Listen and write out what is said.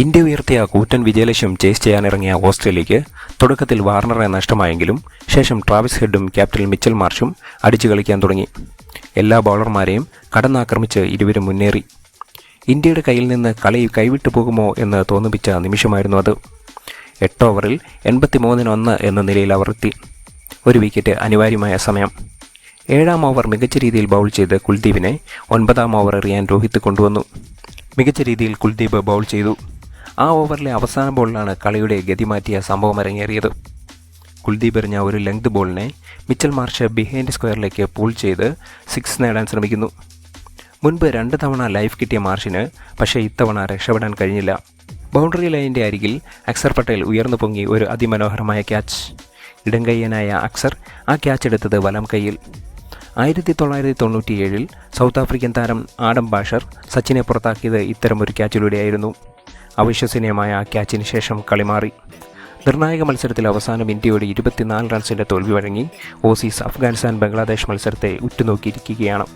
India ഉയർത്തിയ കൂറ്റൻ വിജയലക്ഷ്യം ചേസ് ചെയ്യാനിറങ്ങിയ ഓസ്ട്രേലിയയ്ക്ക് തുടക്കത്തിൽ വാർണറെ നഷ്ടമായെങ്കിലും ശേഷം ട്രാവിസ് ഹെഡും ക്യാപ്റ്റൻ മിച്ചൽ മാർഷും അടിച്ചു കളിക്കാൻ തുടങ്ങി. എല്ലാ ബൗളർമാരെയും കടന്നാക്രമിച്ച് ഇരുവരും മുന്നേറി. ഇന്ത്യയുടെ കയ്യിൽ നിന്ന് കളി കൈവിട്ടു പോകുമോ എന്ന് തോന്നിപ്പിച്ച നിമിഷമായിരുന്നു അത്. എട്ട് ഓവറിൽ എൺപത്തിമൂന്നിന് ഒന്ന് എന്ന നിലയിൽ അവർ എത്തി. ഒരു വിക്കറ്റ് അനിവാര്യമായ സമയം. ഏഴാം ഓവർ മികച്ച രീതിയിൽ ബൗൾ ചെയ്ത് കുൽദീപിനെ ഒൻപതാം ഓവർ എറിയാൻ രോഹിത് കൊണ്ടുവന്നു. മികച്ച രീതിയിൽ കുൽദീപ് ബൗൾ ചെയ്തു. ആ ഓവറിലെ അവസാന ബോളിലാണ് കളിയുടെ ഗതി മാറ്റിയ സംഭവം അരങ്ങേറിയത്. കുൽദീപ് എറിഞ്ഞ ഒരു ലെങ്ത് ബോളിനെ മിച്ചൽ മാർഷ് ബിഹൈൻഡ് സ്ക്വയറിലേക്ക് പൂൾ ചെയ്ത് സിക്സ് നേടാൻ ശ്രമിക്കുന്നു. മുൻപ് രണ്ട് തവണ ലൈഫ് കിട്ടിയ മാർഷിന് പക്ഷേ ഇത്തവണ രക്ഷപ്പെടാൻ കഴിഞ്ഞില്ല. ബൗണ്ടറി ലൈനിന്റെ അരികിൽ അക്സർ പട്ടേൽ ഉയർന്നു പൊങ്ങി ഒരു അതിമനോഹരമായ ക്യാച്ച് ഇടംകയ്യനായ അക്സർ ആ ക്യാച്ച് എടുത്തത് വലം കൈയിൽ ആയിരത്തി തൊള്ളായിരത്തി തൊണ്ണൂറ്റിയേഴിൽ സൗത്ത് ആഫ്രിക്കൻ താരം ആഡം ബാഷർ സച്ചിനെ പുറത്താക്കിയത് ഇത്തരമൊരു ക്യാച്ചിലൂടെയായിരുന്നു അവിശ്വസനീയമായ ആ ക്യാച്ചിന് ശേഷം കളി മാറി നിർണായക മത്സരത്തിൽ അവസാനം ഇന്ത്യയുടെ ഇരുപത്തിനാല് റൺസിന്റെ തോൽവി വഴങ്ങി ഓസീസ് അഫ്ഗാനിസ്ഥാൻ ബംഗ്ലാദേശ് മത്സരത്തെ ഉറ്റുനോക്കിയിരിക്കുകയാണ്.